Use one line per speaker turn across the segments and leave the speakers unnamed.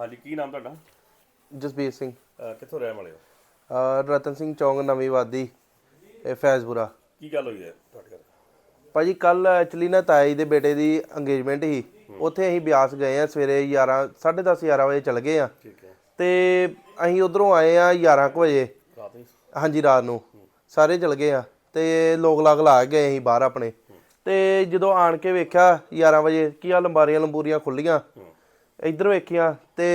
ਹਾਂਜੀ ਕੀ ਨਾਮ ਤੁਹਾਡਾ?
ਜਸਬੀਰ ਸਿੰਘ।
ਅਹ ਕਿੱਥੋਂ ਰਹਿਣ ਵਾਲੇ ਹੋ?
ਅਹ ਰਤਨ ਸਿੰਘ ਚੌਂਗ ਨਵੀਂ ਵਾਦੀ ਇਹ ਫੈਜ਼ਪੁਰਾ।
ਕੀ ਗੱਲ ਹੋਈ ਹੈ ਤੁਹਾਡੇ ਘਰ?
ਭਾਜੀ ਕੱਲ ਐਕਚੁਅਲੀ ਨਾ ਤਾਈ ਦੇ ਬੇਟੇ ਦੀ ਇੰਗੇਜਮੈਂਟ ਸੀ। ਉੱਥੇ ਅਸੀਂ ਬਿਆਸ ਗਏ ਆ ਸਵੇਰੇ 11 10:30 11 ਵਜੇ ਚਲ ਗਏ ਆ
ਠੀਕ ਹੈ।
ਤੇ ਅਸੀਂ ਉਧਰੋਂ ਆਏ ਆ 11 ਕੁ ਵਜੇ।
ਰਾਤ ਨੂੰ?
ਹਾਂਜੀ ਰਾਤ ਨੂੰ। ਸਾਰੇ ਚਲ ਗਏ ਆ ਤੇ ਲੋਕ ਲਾਗ ਲਾ ਕੇ ਗਏ ਅਸੀਂ ਬਾਹਰ ਆਪਣੇ। ਤੇ ਜਦੋਂ ਆਣ ਕੇ ਵੇਖਿਆ 11 ਵਜੇ ਕੀ ਆ ਲੰਬਾਰੀਆਂ ਲੰਬੂਰੀਆਂ ਖੁੱਲੀਆਂ ਇੱਧਰ ਵੇਖੀਆਂ ਤੇ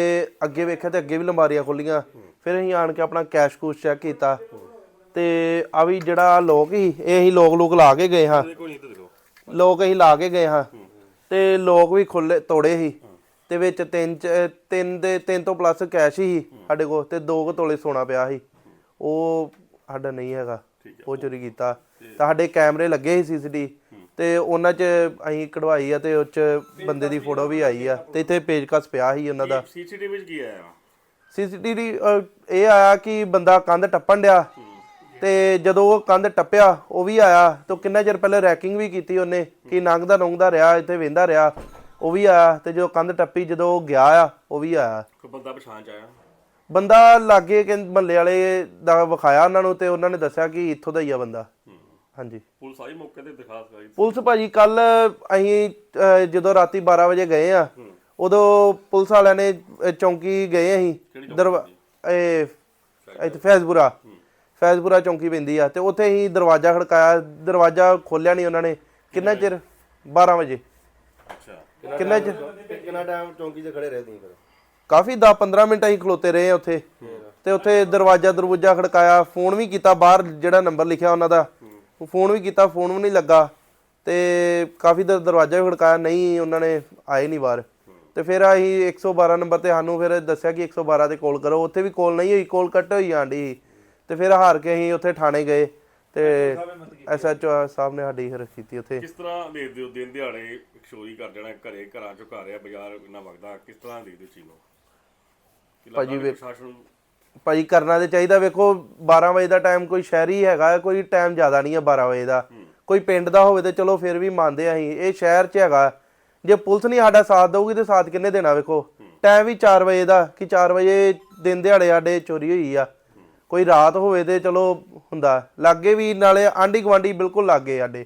ਅੱਗੇ ਵੇਖਿਆ ਤੇ ਅੱਗੇ ਵੀ ਲੰਬਾਰੀਆਂ ਖੁੱਲੀਆਂ। ਫਿਰ ਅਸੀਂ ਆਣ ਕੇ ਆਪਣਾ ਕੈਸ਼ ਕੂਸ਼ ਚੈੱਕ ਕੀਤਾ। ਤੇ ਆ ਵੀ ਜਿਹੜਾ ਲੋਕ ਸੀ ਇਹ ਅਸੀਂ ਲੋਕ ਲੋਕ ਲਾ ਕੇ ਗਏ ਹਾਂ। ਲੋਕ ਅਸੀਂ ਲਾ ਕੇ ਗਏ ਹਾਂ। ਤੇ ਲੋਕ ਵੀ ਖੁੱਲੇ ਤੋੜੇ ਸੀ। ਤੇ ਵਿੱਚ ਤਿੰਨ ਚ- ਤਿੰਨ ਦੇ ਤਿੰਨ ਤੋਂ ਪਲੱਸ ਕੈਸ਼ ਸੀ ਸਾਡੇ ਕੋਲ ਤੇ ਦੋ ਕੁ ਤੋਲੇ ਸੋਨਾ ਪਿਆ ਸੀ। ਉਹ ਸਾਡਾ ਨਹੀਂ ਹੈਗਾ। ਉਹ ਚੋਰੀ ਕੀਤਾ। ਤਾਂ ਸਾਡੇ ਕੈਮਰੇ ਲੱਗੇ ਸੀ ਸੀਸੀਟੀ ਤੇ ਉਹਨਾਂ 'ਚ ਅਸੀਂ ਕਢਵਾਈ ਆ ਤੇ ਉਹ 'ਚ ਬੰਦੇ ਦੀ ਫੋਟੋ ਵੀ ਆਈ ਆ। ਤੇ ਇੱਥੇ ਪੇਜਕਸ ਪਿਆ ਸੀ ਉਹਨਾਂ ਦਾ।
ਸੀਸੀਟੀਵੀ ਵਿੱਚ ਕੀ ਆਇਆ?
ਸੀਸੀਟੀਵੀ ਇਹ ਆਇਆ ਕਿ ਬੰਦਾ ਕੰਧ ਟੱਪਣ ਡਿਆ। ਤੇ ਜਦੋਂ ਉਹ ਕੰਧ ਟੱਪਿਆ ਉਹ ਵੀ ਆਇਆ। ਤੇ ਕਿੰਨਾ ਚਿਰ ਪਹਿਲੇ ਰੈਕਿੰਗ ਵੀ ਕੀਤੀ ਉਹਨੇ ਕਿ ਲੰਘਦਾ ਲੰਘਦਾ ਰਿਹਾ ਇੱਥੇ ਵੇਂਦਾ ਰਿਹਾ। ਉਹ ਵੀ ਆਇਆ ਤੇ ਜਦੋਂ ਕੰਧ ਟੱਪੀ ਜਦੋਂ ਉਹ ਗਿਆ ਆ ਉਹ ਵੀ ਆਇਆ।
ਕੋਈ ਬੰਦਾ ਪਛਾਣ ਚ ਆਇਆ?
ਬੰਦਾ ਲਾਗੇ ਕਿ ਮੱਲੇ ਵਾਲੇ ਦਾ ਵਿਖਾਇਆ ਉਹਨਾਂ ਨੂੰ ਤੇ ਉਹਨਾਂ ਨੇ ਦੱਸਿਆ ਕਿ ਇੱਥੋਂ ਦਾ ਹੀ ਆ ਬੰਦਾ। ਹਾਂਜੀ।
ਪੁਲਿਸ ਆਈ ਮੌਕੇ ਤੇ ਦਿਖਾਸ ਕਰਾਈ
ਪੁਲਿਸ ਭਾਜੀ ਕੱਲ ਅਸੀਂ ਅਹ, ਜਦੋਂ ਰਾਤੀ 12 ਵਜੇ ਗਏ ਆ ਉਦੋਂ ਪੁਲਿਸ ਵਾਲਿਆਂ ਨੇ ਅਹ, ਚੌਂਕੀ ਗਏ ਅਸੀਂ ਦਰਵਾ ਇਹ ਇੱਥੇ ਫੈਜ਼ਪੁਰਾ। ਫੈਜ਼ਪੁਰਾ ਚੌਂਕੀ ਪੈਂਦੀ ਆ ਤੇ ਉੱਥੇ ਅਸੀਂ ਦਰਵਾਜ਼ਾ ਖੜਕਾਇਆ ਦਰਵਾਜ਼ਾ ਖੋਲਿਆ ਨਹੀਂ ਉਹਨਾਂ ਨੇ। ਕਿੰਨਾ ਚਿਰ? 12 ਵਜੇ।
ਅੱਛਾ।
ਕਿੰਨਾ ਚਿਰ?
ਕਿੰਨਾ ਟਾਈਮ ਚੌਂਕੀ 'ਚ ਖੜੇ ਰਹੇ ਤੁਸੀਂ ਫਿਰ?
ਕਾਫੀ 10 15 ਮਿੰਟ ਅਸੀਂ ਖਲੋਤੇ ਰਹੇ ਆ ਉੱਥੇ। ਤੇ ਉੱਥੇ ਦਰਵਾਜ਼ਾ ਦਰਵਾਜ਼ਾ ਖੜਕਾਇਆ ਫੋਨ ਵੀ ਕੀਤਾ ਬਾਹਰ ਜਿਹੜਾ ਨੰਬਰ ਲਿਖਿਆ ਉਹਨਾਂ ਦਾ। ਫੋਨ ਵੀ ਕੀਤਾ ਫੋਨ ਵੀ ਨਹੀਂ ਲੱਗਾ ਤੇ ਕਾਫੀ ਦਰ ਦਰਵਾਜ਼ਾ ਵੀ ਖੜਕਾਇਆ ਨਹੀਂ ਉਹਨਾਂ ਨੇ ਆਏ ਨਹੀਂ ਬਾਹਰ। ਤੇ ਫਿਰ ਅਸੀਂ 112 ਨੰਬਰ ਤੇ ਸਾਨੂੰ ਫਿਰ ਦੱਸਿਆ ਕਿ 112 ਤੇ ਕਾਲ ਕਰੋ ਉੱਥੇ ਵੀ ਕਾਲ ਨਹੀਂ ਹੋਈ ਕਾਲ ਕੱਟ ਹੋਈ ਆਂਡੀ ਤੇ ਫਿਰ ਹਾਰ ਕੇ ਅਸੀਂ ਉੱਥੇ ਥਾਣੇ ਗਏ ਤੇ ਐਸਐਚਓ ਸਾਹਿਬ ਨੇ ਸਾਡੀ ਫਿਰ ਕੀਤੀ ਉੱਥੇ।
ਕਿਸ ਤਰ੍ਹਾਂ ਦੇਖਦੇ ਹੋ ਦਿਨ ਦਿਹਾੜੇ ਚੋਰੀ ਕਰ ਜਾਣਾ ਘਰੇ ਘਰਾਂ ਚੋਂ ਘਰ ਆ ਬਾਜ਼ਾਰ ਇੰਨਾ ਵਗਦਾ ਕਿਸ ਤਰ੍ਹਾਂ ਦੇਖਦੇ ਹੋ ਚੀਜ਼ ਨੂੰ?
ਭਾਜੀ
ਵੀ ਪ੍ਰਸ਼ਾਸਨ
ਭਾਜੀ ਕਰਨਾ ਤੇ ਚਾਹੀਦਾ ਵੇਖੋ 12 ਵਜੇ ਦਾ ਟਾਈਮ ਕੋਈ ਸ਼ਹਿਰੀ ਹੈਗਾ ਕੋਈ ਟਾਈਮ ਜ਼ਿਆਦਾ ਨਹੀਂ ਹੈ 12 ਵਜੇ ਦਾ। ਕੋਈ ਪਿੰਡ ਦਾ ਹੋਵੇ ਤੇ ਚਲੋ ਫਿਰ ਵੀ ਮੰਨਦੇ ਆ ਅਸੀਂ। ਇਹ ਸ਼ਹਿਰ 'ਚ ਹੈਗਾ। ਜੇ ਪੁਲਿਸ ਨਹੀਂ ਸਾਡਾ ਸਾਥ ਦਊਗੀ ਤੇ ਸਾਥ ਕਿੰਨੇ ਦੇਣਾ ਵੇਖੋ? ਟਾਈਮ ਵੀ 4 ਵਜੇ ਦਾ ਕਿ 4 ਵਜੇ ਦਿਨ ਦਿਹਾੜੇ ਸਾਡੇ ਚੋਰੀ ਹੋਈ ਆ। ਕੋਈ ਰਾਤ ਹੋਵੇ ਤੇ ਚਲੋ ਹੁੰਦਾ। ਲਾਗੇ ਵੀ ਨਾਲੇ ਆਂਢੀ ਗਵਾਂਢੀ ਬਿਲਕੁਲ ਲਾਗੇ ਸਾਡੇ।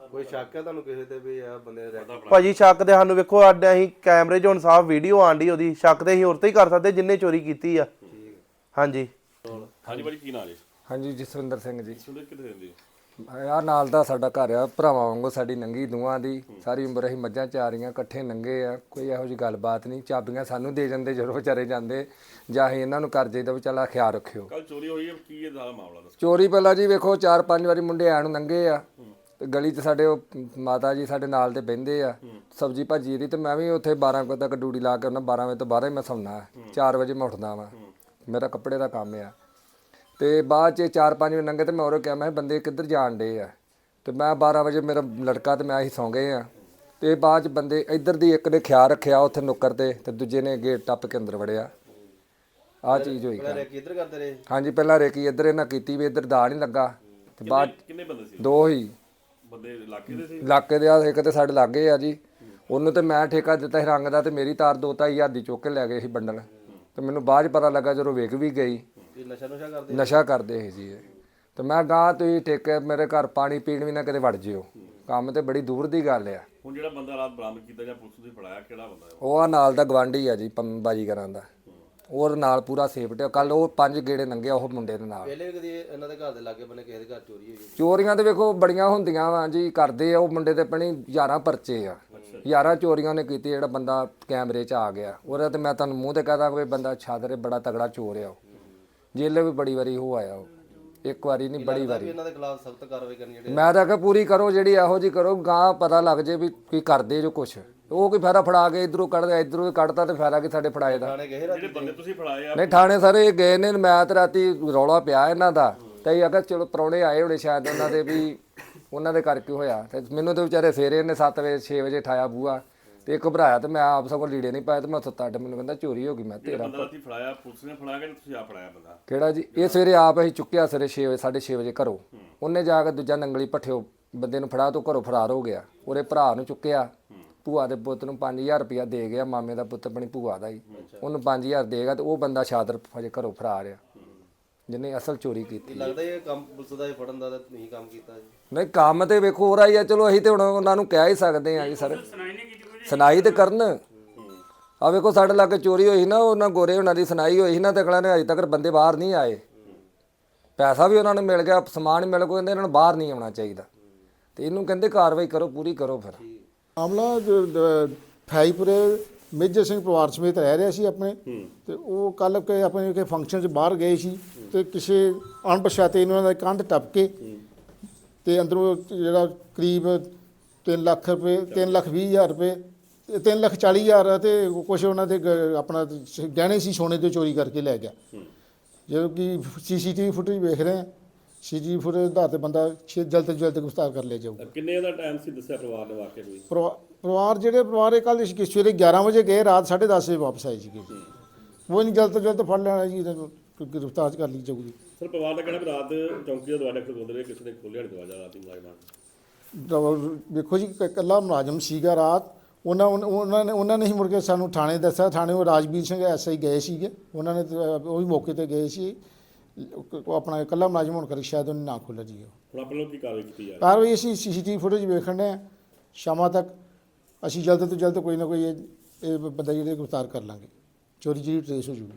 ਕੋਈ ਸ਼ੱਕ ਹੈ ਤੁਹਾਨੂੰ ਕਿਸੇ ਤੇ ਵੀ ਆ ਬੰਦੇ ਦੇ
ਭਾਜੀ ਸ਼ੱਕ ਤੇ ਸਾਨੂੰ ਵੇਖੋ ਸਾਡੇ ਅਸੀਂ ਕੈਮਰੇ 'ਚ ਹੁਣ ਸਾਫ਼ ਵੀਡੀਓ ਆਂਡੀ ਉਹਦੀ। ਸ਼ੱਕ ਤੇ ਅਸੀਂ ਹੋਰ ਤੇ ਹੀ ਕਰ ਸਕਦੇ ਜਿੰਨੇ ਚੋਰੀ ਕੀਤੀ ਆ। ਹਾਂਜੀ।
ਹਾਂਜੀ ਭਾਜੀ ਕੀ ਨਾਂ ਜੀ?
ਹਾਂਜੀ ਜਸਵਿੰਦਰ ਸਿੰਘ ਜੀ।
ਸੁਣਦੇ ਕਿੱਥੇ ਰਹਿੰਦੇ ਹੋ?
ਆ ਨਾਲ ਦਾ ਸਾਡਾ ਘਰ ਆ ਭਰਾਵਾਂ ਵਾਂਗੂ ਸਾਡੀ ਨੰਗੀ ਦੂਆਂ ਦੀ। ਸਾਰੀ ਉਮਰ ਅਸੀਂ ਮੱਝਾਂ ਚਾਰੀਆਂ ਇਕੱਠੇ ਨੰਗੇ ਆ ਕੋਈ ਇਹੋ ਜੀ ਗੱਲਬਾਤ ਨਹੀਂ। ਚਾਬੀਆਂ ਸਾਨੂੰ ਦੇ ਜਾਂਦੇ ਜਦੋਂ ਵਿਚਾਰੇ ਜਾਂਦੇ ਜਾਂ ਅਸੀਂ ਇਹਨਾਂ ਨੂੰ ਕਰ ਜਾਈਦਾ ਵੀ ਚੱਲ ਖਿਆਲ ਰੱਖਿਓ।
ਕੱਲ ਚੋਰੀ ਹੋਈ ਹੈ ਕੀ ਇਹ ਸਾਰਾ ਮਾਮਲਾ ਦੱਸੋ?
ਚੋਰੀ ਪਹਿਲਾਂ ਜੀ ਵੇਖੋ ਚਾਰ ਪੰਜ ਵਾਰੀ ਮੁੰਡੇ ਆਣ ਨੰਗੇ ਆ। ਤੇ ਗਲੀ 'ਚ ਸਾਡੇ ਉਹ ਮਾਤਾ ਜੀ ਸਾਡੇ ਨਾਲ ਦੇ ਬਹਿੰਦੇ ਆ ਸਬਜੀ ਭਾਜੀ ਦੀ ਤੇ ਮੈਂ ਵੀ ਉੱਥੇ 12 ਵਜੇ ਤੱਕ ਡਿਊਟੀ ਲਾ ਕੇ ਉਹਨਾਂ 12 ਵਜੇ ਤੋਂ ਬਾਅਦ ਹੀ ਮੈਂ ਸੌਣਾ 4 ਵਜੇ ਮੈਂ ਉੱਠਦਾ ਵਾਂ। ਮੇਰਾ ਕੱਪੜੇ ਦਾ ਕੰਮ ਆ। ਤੇ ਬਾਅਦ 'ਚ 4-5 ਵਜੇ ਨੰਗੇ ਤੇ ਮੈਂ ਉਹਨੂੰ ਕਿਹਾ ਮੈਂ ਬੰਦੇ ਕਿੱਧਰ ਜਾਣ ਡੇ ਆ? ਤੇ ਮੈਂ 12 ਵਜੇ ਮੇਰਾ ਲੜਕਾ ਤੇ ਮੈਂ ਅਸੀਂ ਸੌਂ ਗਏ ਆ। ਤੇ ਬਾਅਦ 'ਚ ਬੰਦੇ ਇੱਧਰ ਦੀ ਇੱਕ ਨੇ ਖਿਆਲ ਰੱਖਿਆ ਉੱਥੇ ਨੁੱਕਰ ਤੇ ਤੇ ਦੂਜੇ ਨੇ ਗੇਟ ਟੱਪ ਕੇ ਅੰਦਰ ਵੜਿਆ। ਆ ਚੀਜ਼ ਹੋਈ
ਪਹਿਲਾਂ ਰੇਕੀ ਇੱਧਰ ਕਰਦੇ ਰਹੇ?
ਹਾਂਜੀ ਪਹਿਲਾਂ ਰੇਕੀ ਇੱਧਰ ਇਹਨਾਂ ਕੀਤੀ ਵੀ ਇੱਧਰ ਦਾ ਨਹੀਂ ਲੱਗਾ। ਤੇ ਬਾਅਦ
ਕਿੰਨੇ ਬੰਦੇ ਸੀ?
ਦੋ ਹੀ।
ਬੰਦੇ ਇਲਾਕੇ ਦੇ ਸੀ?
ਇਲਾਕੇ ਦੇ ਆ ਇੱਕ ਤੇ ਸਾਡੇ ਲਾਗੇ ਆ ਜੀ। ਉਹਨੂੰ ਤੇ ਮੈਂ ਠੇਕਾ ਦਿੱਤਾ ਸੀ ਰੰਗ ਦਾ ਤੇ ਮੇਰੀ ਤਾਰ ਦੋ ਢਾਈ ਹਜ਼ਾਰ ਦੀ ਚੁੱਕ ਕੇ ਲੈ ਗਏ ਸੀ ਬੰਡਲ। ਤੇ ਮੈਨੂੰ ਬਾਅਦ 'ਚ ਪਤਾ ਲੱਗਾ ਜਦੋਂ ਵੇਖ ਵੀ ਗਈ।
ਇਹ ਨਸ਼ਾ ਨੁਸ਼ਾ ਕਰਦੇ
ਨਸ਼ਾ ਕਰਦੇ ਸੀ ਜੀ। ਇਹ ਤੇ ਮੈਂ ਗਾਂ ਤੁਸੀਂ ਠੇਕੇ ਮੇਰੇ ਘਰ ਪਾਣੀ ਪੀਣ ਵੀ ਨਾ ਕਦੇ ਵੜ ਜਿਓ। ਕੰਮ ਤੇ ਬੜੀ ਦੂਰ ਦੀ ਗੱਲ ਆ।
ਹੁਣ ਜਿਹੜਾ ਬੰਦਾ ਰਾਤ ਬਰਾਮਦ ਕੀਤਾ ਜਾਂ ਪੁਲਿਸ ਨੇ ਫੜਾਇਆ ਕਿਹੜਾ ਬੰਦਾ ਹੈ
ਉਹ? ਆ ਨਾਲ ਦਾ ਗਵਾਂਢੀ ਆ ਜੀ ਪੰਮ ਬਾਜੀਗਰਾਂ ਦਾ। ਉਹ ਨਾਲ ਪੂਰਾ ਸੇਫ ਤੇ ਕੱਲ ਉਹ ਪੰਜ ਗੇੜੇ ਲੰਘੇ ਉਹ ਮੁੰਡੇ ਦੇ ਨਾਲ।
ਪਹਿਲੇ ਵੀ ਕਦੀ ਇਹਨਾਂ ਦੇ ਘਰ ਦੇ ਲਾਗੇ ਬੰਨੇ ਕਿਸੇ ਦੇ ਘਰ ਚੋਰੀ ਹੋਈ
ਚੋਰੀਆਂ ਤੇ ਵੇਖੋ ਬੜੀਆਂ ਹੁੰਦੀਆਂ ਵਾ ਜੀ ਕਰਦੇ ਆ ਉਹ ਮੁੰਡੇ ਤੇ ਪਣੀ 11 ਪਰਚੇ ਆ। 11 ਚੋਰੀਆਂ ਨੇ ਕੀਤੀ ਜਿਹੜਾ ਬੰਦਾ ਕੈਮਰੇ 'ਚ ਆ ਗਿਆ। ਉਹਦਾ ਤੇ ਮੈਂ ਤੁਹਾਨੂੰ ਮੂੰਹ ਤੇ ਕਹਦਾ ਕੋਈ ਬੰਦਾ ਛਾਦਰੇ ਬੜਾ ਤਗੜਾ ਚੋਰ ਆ ਉਹ। ਜੇਲੇ ਵੀ ਬੜੀ ਵਾਰੀ ਹੋ ਆਇਆ ਉਹ। ਇੱਕ ਵਾਰੀ ਨਹੀਂ ਬੜੀ ਵਾਰੀ।
ਇਹਨਾਂ ਦੇ ਖਿਲਾਫ ਸਖਤ ਕਾਰਵਾਈ ਕਰਨੀ ਜਿਹੜੇ
ਮੈਂ ਤਾਂ ਕਿਹਾ ਪੂਰੀ ਕਰੋ ਜਿਹੜੀ ਇਹੋ ਜੀ ਕਰੋ ਗਾਂ ਪਤਾ ਲੱਗ ਜੇ ਵੀ ਕੀ ਕਰਦੇ ਜੋ ਕੁਛ। ਉਹ ਕੋਈ ਫਾਇਦਾ ਫੜਾ ਕੇ ਇਧਰੋਂ ਕੱਢਦਾ ਇਧਰੋਂ ਕੱਢਤਾ ਤੇ ਫਾਇਦਾ ਕਿ ਸਾਡੇ ਫੜਾਏ ਦਾ।
ਥਾਣੇ ਗਏ ਰਾਤੀ
ਜਿਹੜੇ ਬੰਦੇ ਤੁਸੀਂ ਫੜਾਏ ਆ।
ਨਹੀਂ ਥਾਣੇ ਸਾਰੇ ਇਹ ਗਏ ਨੇ ਮੈਂ ਤੇ ਰਾਤੀ ਰੌਲਾ ਪਿਆ ਇਹਨਾਂ ਦਾ। ਤੇ ਇਹ ਅਗਰ ਚਲੋ ਪਰੌਣੇ ਆਏ ਹੋਣੇ ਸ਼ਾਇਦ ਉਹਨਾਂ ਦੇ ਵੀ ਉਹਨਾਂ ਦੇ ਕਰਕੇ ਹੋਇਆ। ਤੇ ਮੈਨੂੰ ਤੇ ਵਿਚਾਰੇ ਸਵੇਰੇ ਨੇ 7 ਵਜੇ 6 ਵਜੇ ਠਾਇਆ ਬੂਆ ਤੇ ਘਬਰਾਇਆ ਤੇ ਮੈਂ ਆਪ ਸਗੋਂ ਲੀੜੇ ਨਹੀਂ ਪਾਏ ਤੇ ਮੈਂ ਸੁੱਤਾ ਅੱਡ ਮੈਨੂੰ ਕਹਿੰਦਾ ਚੋਰੀ ਹੋ ਗਈ ਮੈਂ ਤੇਰਾ
ਬੰਦਾ ਰਾਤੀ ਫੜਾਇਆ ਪੁਲਿਸ ਨੇ ਫੜਾਇਆ ਕਿ ਤੁਸੀਂ ਆ ਫੜਾਇਆ ਬੰਦਾ?
ਕਿਹੜਾ ਜੀ? ਇਹ ਸਵੇਰੇ ਆਪ ਅਸੀਂ ਚੁੱਕਿਆ ਸਵੇਰੇ 6 ਵਜੇ 6:30 ਵਜੇ ਘਰੋਂ। ਉਹਨੇ ਜਾ ਕੇ ਦੂਜਾ ਨੰਗਲੀ ਪੱਠਿਓ ਬੰਦੇ ਨੂੰ ਫੜਾ ਤੋਂ ਘਰੋਂ ਫਰਾਰ ਹੋ ਗਿਆ। ਉਹਦੇ ਭਰਾ ਨੂੰ ਚੁੱਕਿਆ। ਭੂਆ ਦੇ ਪੁੱਤ ਨੂੰ 5000 ਰੁਪਇਆ ਦੇ ਗਿਆ ਮਾਮੇ ਦਾ ਪੁੱਤ ਆਪਣੀ ਭੂਆ ਦਾ ਹੀ। ਉਹਨੂੰ 5000 ਦੇਗਾ ਤੇ ਉਹ ਬੰਦਾ ਸ਼ਾਦਰ ਹਜੇ ਘਰੋਂ ਫਰਾਰ ਆ। ਜਿਹਨੇ ਅਸਲ ਚੋਰੀ ਕੀਤੀ।
ਲੱਗਦਾ ਇਹ ਕੰਮ ਪੁਲਿਸ ਦਾ ਇਹ ਫੜਨ ਦਾ ਤਾਂ ਨਹੀਂ ਕੰਮ ਕੀਤਾ ਜੀ।
ਨਹੀਂ ਕੰਮ ਤੇ ਵੇਖੋ ਹੋ ਰਹੀ ਆ ਚਲੋ ਅਸੀਂ ਤੇ ਹੁਣ ਉਹਨਾਂ ਨੂੰ ਕਹਿ ਹੀ ਸਕਦੇ ਆ ਜੀ ਸਰ। ਸੁਣਾਈ ਤੇ ਕਰਨ। ਆ ਵੇਖੋ ਸਾਡੇ ਲਾਗੇ ਚੋਰੀ ਹੋਈ ਸੀ ਨਾ ਉਹਨਾਂ ਗੋਰੇ ਉਹਨਾਂ ਦੀ ਸੁਣਾਈ ਹੋਈ ਸੀ ਨਾ ਤੇ ਅਗਲਾ ਨੇ ਅਜੇ ਤੱਕ ਬੰਦੇ ਬਾਹਰ ਨਹੀਂ ਆਏ। ਪੈਸਾ ਵੀ ਉਹਨਾਂ ਨੂੰ ਮਿਲ ਗਿਆ ਸਮਾਨ ਮਿਲ ਗਿਆ ਕਹਿੰਦੇ ਇਹਨਾਂ ਨੂੰ ਬਾਹਰ ਨਹੀਂ ਆਉਣਾ ਚਾਹੀਦਾ। ਤੇ ਇਹਨੂੰ ਕਹਿੰਦੇ ਕਾਰਵਾਈ ਕਰੋ ਪੂਰੀ ਕਰੋ ਫਿਰ।
ਮਾਮਲਾ ਫਾਈਪੁਰੇ ਮੇਜਰ ਸਿੰਘ ਪਰਿਵਾਰ ਸਮੇਤ ਰਹਿ ਰਿਹਾ ਸੀ ਆਪਣੇ। ਤੇ ਉਹ ਕੱਲ ਕੇ ਆਪਣੇ ਕੇ ਫੰਕਸ਼ਨ 'ਚ ਬਾਹਰ ਗਏ ਸੀ। ਤੇ ਕਿਸੇ ਅਣਪਛਾਤੇ ਇਹਨਾਂ ਦਾ ਕੰਧ ਟੱਪ ਕੇ ਤੇ ਅੰਦਰੋਂ ਜਿਹੜਾ ਕਰੀਬ 3 ਲੱਖ ਰੁਪਏ 3 ਲੱਖ 20 ਹਜ਼ਾਰ ਰੁਪਏ 3 ਲੱਖ 40 ਹਜ਼ਾਰ ਤੇ ਕੁਝ ਉਹਨਾਂ ਦੇ ਗ- ਆਪਣਾ ਗਹਿਣੇ ਸੀ ਸੋਨੇ ਦੇ ਚੋਰੀ ਕਰਕੇ ਲੈ ਗਿਆ। ਜਦੋਂ ਕਿ ਸੀਸੀਟੀਵੀ ਫੁਟੇਜ ਵੇਖ ਰਹੇ ਹਾਂ ਸੀਜੀ ਫੁਟੇਜ ਦਾ ਤੇ ਬੰਦਾ ਛੇ- ਜਲਦ ਤੋਂ ਜਲਦ ਗ੍ਰਿਫਤਾਰ ਕਰ ਲਿਆ ਜਾਊਗਾ।
ਕਿੰਨੇ ਦਾ ਟਾਈਮ ਸੀ ਦੱਸਿਆ ਪਰਿਵਾਰ ਨੇ ਵਾਕਿਆ ਕੋਈ?
ਪਰਿਵਾ- ਪਰਿਵਾਰ ਜਿਹੜੇ ਪਰਿਵਾਰ ਇਹ ਕੱਲ ਸਵੇਰੇ 11 ਵਜੇ ਗਏ ਰਾਤ 10:30 ਵਜੇ ਵਾਪਸ ਆਏ ਸੀਗੇ। ਉਹ ਨਹੀਂ ਜਲਦ ਤੋਂ ਜਲਦ ਫੜ ਲੈਣਾ ਜੀ ਇਹਨਾਂ ਨੂੰ ਗ੍ਰਿਫਤਾਰ ਕਰ ਲਈ ਜਾਊਗੀ।
ਸਰ ਪਰਿਵਾਰ ਦਾ ਕਹਿਣਾ ਵੀ ਰਾਤ ਚੌਂਕੀ ਦਾ ਦਰਵਾਜ਼ਾ ਖੋਲਦੇ ਰਹੇ ਕਿਸੇ ਨੇ ਖੋਲ੍ਹਿਆ ਨਹੀਂ ਦਰਵਾਜ਼ਾ ਰਾਤ ਮੁਲਾਜ਼ਮਾਂ ਨੇ।
ਤਾਂ ਵੇਖੋ ਜੀ ਕ- ਇਕੱਲਾ ਮੁਲਾਜ਼ਮ ਸੀਗਾ ਰਾਤ ਉਹਨਾਂ ਉਹਨਾਂ- ਨੇ ਉਹਨਾਂ ਨੇ ਹੀ ਮੁੜ ਕੇ ਸਾਨੂੰ ਥਾਣੇ ਦੱਸਿਆ ਥਾਣੇ ਉਹ ਰਾਜਵੀਰ ਸਿੰਘ ਐਸਆਈ ਗਏ ਸੀਗੇ। ਉਹਨਾਂ ਨੇ ਉਹ ਵੀ ਮੌਕੇ ਤੇ ਗਏ ਸੀ। ਉਹ ਆਪਣਾ ਇਕੱਲਾ ਮੁਲਾਜ਼ਮ ਹੋਣ ਕਰਕੇ ਸ਼ਾਇਦ ਉਹਨੇ ਨਾ ਖੋਲ੍ਹਿਆ ਜੀ ਉਹ।
ਹੁਣ ਆਪਣੇ ਲੋਕ ਕੀ ਕਾਰਵਾਈ ਕੀਤੀ ਜਾ ਰਹੀ
ਕਾਰਵਾਈ ਅਸੀਂ ਸੀਸੀਟੀਵੀ ਫੁਟੇਜ ਵੇਖਣ ਦੇ ਸ਼ਾਮਾਂ ਤੱਕ ਅਸੀਂ ਜਲਦ ਤੋਂ ਜਲਦ ਕੋਈ ਨਾ ਕੋਈ ਇਹ ਇਹ ਬੰਦਾ ਜਿਹੜੇ ਗ੍ਰਿਫਤਾਰ ਕਰ ਲਾਂਗੇ। ਚੋਰੀ ਜਿਹੜੀ ਟ੍ਰੇਸ ਹੋ ਜੂਗੀ।